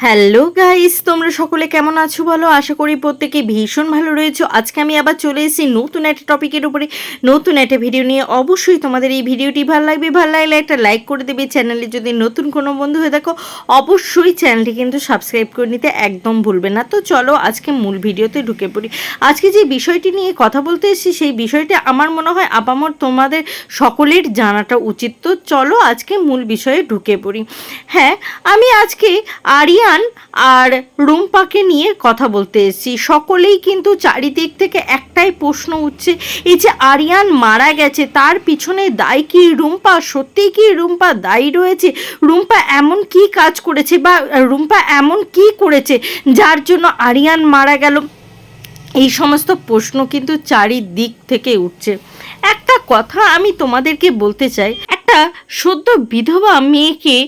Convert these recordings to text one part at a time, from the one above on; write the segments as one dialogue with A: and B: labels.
A: Hello guys তোমরা সকলে কেমন আছো বলো? আশা করি প্রত্যেকে ভীষণ ভালো রয়েছো। আজকে আমি আবার চলে এসেছি নতুন একটা টপিকের উপরে। নতুন একটা ভিডিও নিয়ে। অবশ্যই তোমাদের এই ভিডিওটি ভালো লাগবে। ভালো লাগলে একটা লাইক করে দেবে। চ্যানেলে যদি নতুন কোনো বন্ধু হয়ে থাকো, অবশ্যই চ্যানেলটি কিন্তু সাবস্ক্রাইব করে নিতে একদম ভুলবে না। তো চলো আজকে মূল ভিডিওতে ঢুকে পড়ি। আজকে যে বিষয়টি নিয়ে কথা বলতে এসেছি, সেই বিষয়টি আমার মনে হয় আপামর তোমাদের সকলের জানাটা উচিত। তো চলো আজকে মূল বিষয়ে ঢুকে পড়ি। হ্যাঁ আমি আজকে আরিয়ান আর রুম্পাকে নিয়ে কথা বলতে এসেছি। সকলেই কিন্তু চারিদিক থেকে একটাই প্রশ্ন উঠছে, এই যে আরিয়ান মারা গেছে, তার পিছনে দায় কি রুম্পা? সত্যিই কি রুম্পা দায়ী রয়েছে? রুম্পা এমন কি কাজ করেছে বা রুম্পা এমন কি করেছে যার জন্য আরিয়ান মারা গেল? এই সমস্ত প্রশ্ন কিন্তু চারিদিক থেকে উঠছে। একটা কথা আমি তোমাদেরকে বলতে চাই একটা সদ্য বিধবা মেয়েকে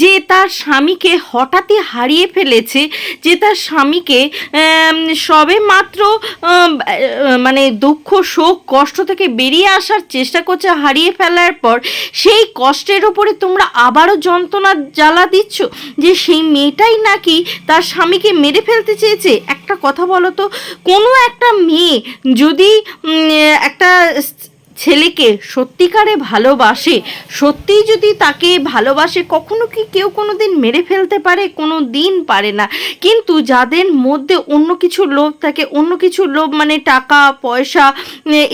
A: যে তার স্বামীকে হঠাৎই হারিয়ে ফেলেছে, যে তার স্বামীকে সবে মাত্র মানে দুঃখ, শোক, কষ্ট থেকে বেরিয়ে আসার চেষ্টা করছে হারিয়ে ফেলার পর, সেই কষ্টের ওপরে তোমরা আবারও যন্ত্রণা জ্বালা দিচ্ছ যে সেই মেয়েটাই নাকি তার স্বামীকে মেরে ফেলতে চেয়েছে? একটা কথা বলো তো, কোনো একটা মেয়ে যদি ছেলেকে সত্যিকারে ভালোবাসে? সত্যিই যদি তাকে ভালোবাসে, কখনো কি কেউ কোনো দিন মেরে ফেলতে পারে? কোনো দিন পারে না। কিন্তু যাদের মধ্যে অন্য কিছু লোভ থাকে, অন্য কিছু লোভ মানে টাকা, পয়সা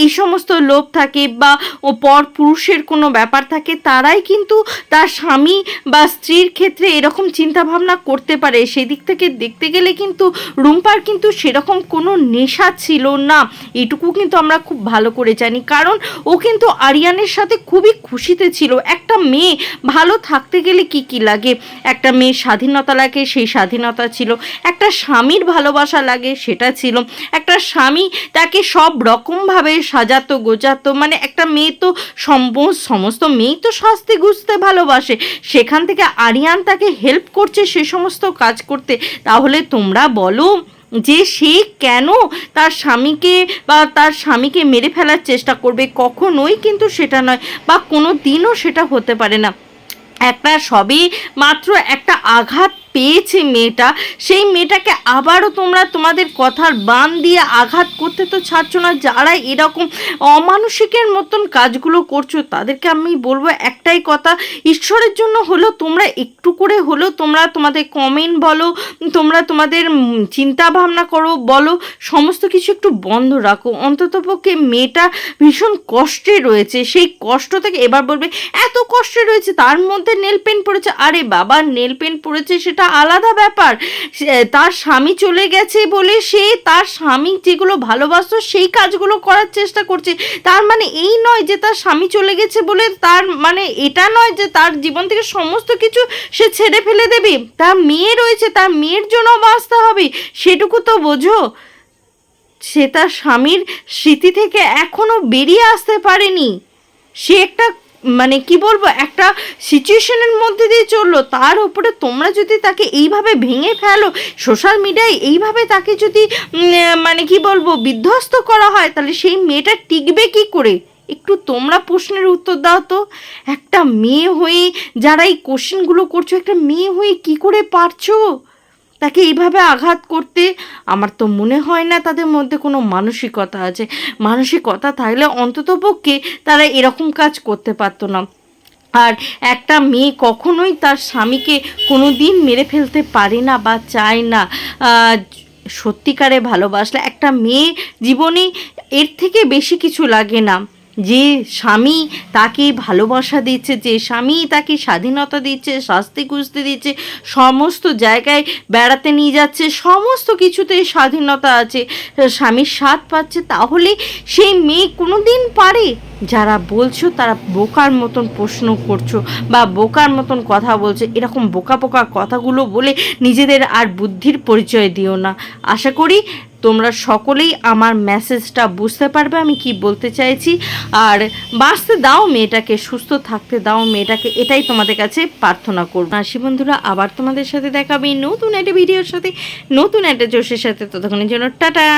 A: এই সমস্ত লোভ থাকে বা ও পর পুরুষের কোনো ব্যাপার থাকে, তারাই কিন্তু তার স্বামী বা স্ত্রীর ক্ষেত্রে এরকম চিন্তা ভাবনা করতে পারে। সেই দিক থেকে দেখতে গেলে কিন্তু রুম্পার কিন্তু সেরকম কোনো নেশা ছিল না। এটুকু কিন্তু আমরা খুব ভালো করে জানি। কারণ ও কিন্তু আরিয়ানের সাথে খুবই খুশিতে ছিল। একটা মেয়ে ভালো থাকতে গেলে কি কি লাগে? একটা মেয়ে স্বাধীনতা লাগে, সেই স্বাধীনতা ছিল। একটা স্বামীর ভালোবাসা লাগে, সেটা ছিল। একটা স্বামী তাকে সব রকমভাবে সাজাতো, গোজাতো মানে একটা মেয়ে তো সমস্ত মেয়েই তো শাস্তি গুছতে ভালোবাসে। সেখান থেকে আরিয়ান তাকে হেল্প করছে সে সমস্ত কাজ করতে। তাহলে তোমরা বলো যে সে কেন তার স্বামীকে বা তার স্বামীকে মেরে ফেলার চেষ্টা করবে, কখনোই কিন্তু সেটা নয় বা কোনো দিনও সেটা হতে পারে না। একটা সবে মাত্র একটা আঘাত পেয়েছে মেয়েটা, সেই মেয়েটাকে আবারও তোমরা তোমাদের কথার বান দিয়ে আঘাত করতে তো ছাড়ছো না, যারা এরকম অমানসিকের মতন কাজগুলো করছ, তাদেরকে আমি বলব একটাই কথা, ঈশ্বরের জন্য হলেও তোমরা একটু করে হলেও তোমরা তোমাদের কমেন্ট বলো, তোমরা তোমাদের চিন্তা ভাবনা করো, বলো, সমস্ত কিছু একটু বন্ধ রাখো। অন্ততপক্ষে মেয়েটা ভীষণ কষ্টে রয়েছে, সেই কষ্ট থেকে এবার বলবে, এত কষ্টে রয়েছে, তার মধ্যে নেল পেন পড়েছে। আরে বাবা নেল পেন পড়েছে সেটা আলাদা ব্যাপার। তার স্বামী চলে গেছে বলে সে তার স্বামী যেগুলো ভালোবাসতো, সেই কাজগুলো করার চেষ্টা করছে। তার মানে এই নয় যে তার স্বামী চলে গেছে বলে তার মানে এটা নয় যে তার জীবন থেকে সমস্ত কিছু সে ছেড়ে ফেলে দেবে। তার মেয়ে রয়েছে, তার মেয়ের জন্য বাঁচতে হবে, সেটুকু তো বোঝো। সে তার স্বামীর স্মৃতি থেকে এখনও বেরিয়ে আসতে পারেনি। সে একটা মানে কি বলব, একটা সিচুয়েশনের মধ্যে দিয়ে চলল। তার উপরে তোমরা যদি তাকে এইভাবে ভেঙে ফেলো, সোশ্যাল মিডিয়ায় এইভাবে তাকে যদি মানে কি বলব, বিধ্বস্ত করা হয়, তাহলে সেই মেয়েটা টিকবে কি করে? একটু তোমরা প্রশ্নের উত্তর দাও তো। একটা মেয়ে হয়ে যারা এই কোশ্চেনগুলো করছ, একটা মেয়ে হয়ে কি করে পারছ? তাকে এইভাবে আঘাত করতে আমার তো মনে হয় না তাদের মধ্যে কোনো মানসিকতা আছে। মানসিকতা থাকলে অন্ততপক্ষে তারা এরকম কাজ করতে পারতো না। আর একটা মেয়ে কখনোই তার স্বামীকে কোনো দিন মেরে ফেলতে পারে না বা চায় না। সত্যিকারে ভালোবাসলে একটা মেয়ে জীবনে এর থেকে বেশি কিছু লাগে না। যে স্বামী তাকে ভালোবাসা দিচ্ছে, যে স্বামী তাকে স্বাধীনতা দিচ্ছে, শাস্তি খুঁজতে দিচ্ছে, সমস্ত জায়গায় বেড়াতে নিয়ে যাচ্ছে, সমস্ত কিছুতে স্বাধীনতা আছে। স্বামীর স্বাদ পাচ্ছে, তাহলে সেই মেয়ে কোনো দিন পারে? যারা বলছো তারা বোকার মতন প্রশ্ন করছ বা বোকার মতন কথা বলছো। এরকম বোকা বোকা কথাগুলো বলে নিজেদের আর বুদ্ধির পরিচয় দিও না। আশা করি তোমরা সকলেই আমার মেসেজটা বুঝতে পারবে, আমি কি বলতে চাইছি। আর বাঁচতে দাও মেয়েটাকে, সুস্থ থাকতে দাও মেয়েটাকে, এটাই তোমাদের কাছে প্রার্থনা করব। আসি বন্ধুরা, আবার তোমাদের সাথে দেখাবে নতুন একটা ভিডিওর সাথে, নতুন একটা জোশের সাথে। ততক্ষণের জন্য, টাটা!